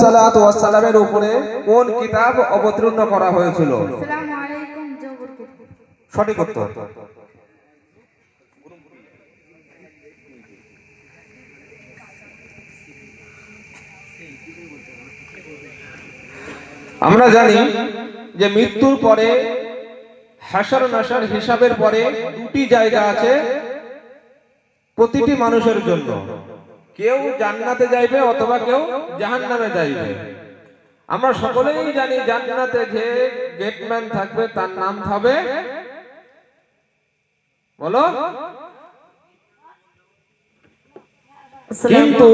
সালাত উপরে কোন কিতাব অবতীর্ণ করা হয়েছিল? সঠিক উত্তর। আমরা জানি যে মৃত্যুর পরে হাসার নাসার হিসাবের পরে দুটি জায়গা আছে প্রতিটি মানুষের জন্য। কেউ জান্নাতে যাইবে অথবা কেউ জাহান্নামে যাইবে। আমরা সকলেই জানি জান্নাতে যে গেটম্যান থাকবে তার নাম হবে বলো। কিন্তু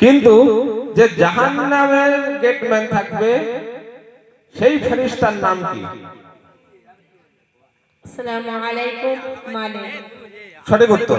কিন্তু যে জাহান্নামের গেটম্যান থাকবে সেই ফেরিস্তার নাম কি? আসসালামু আলাইকুম মালিক। সঠিক উত্তর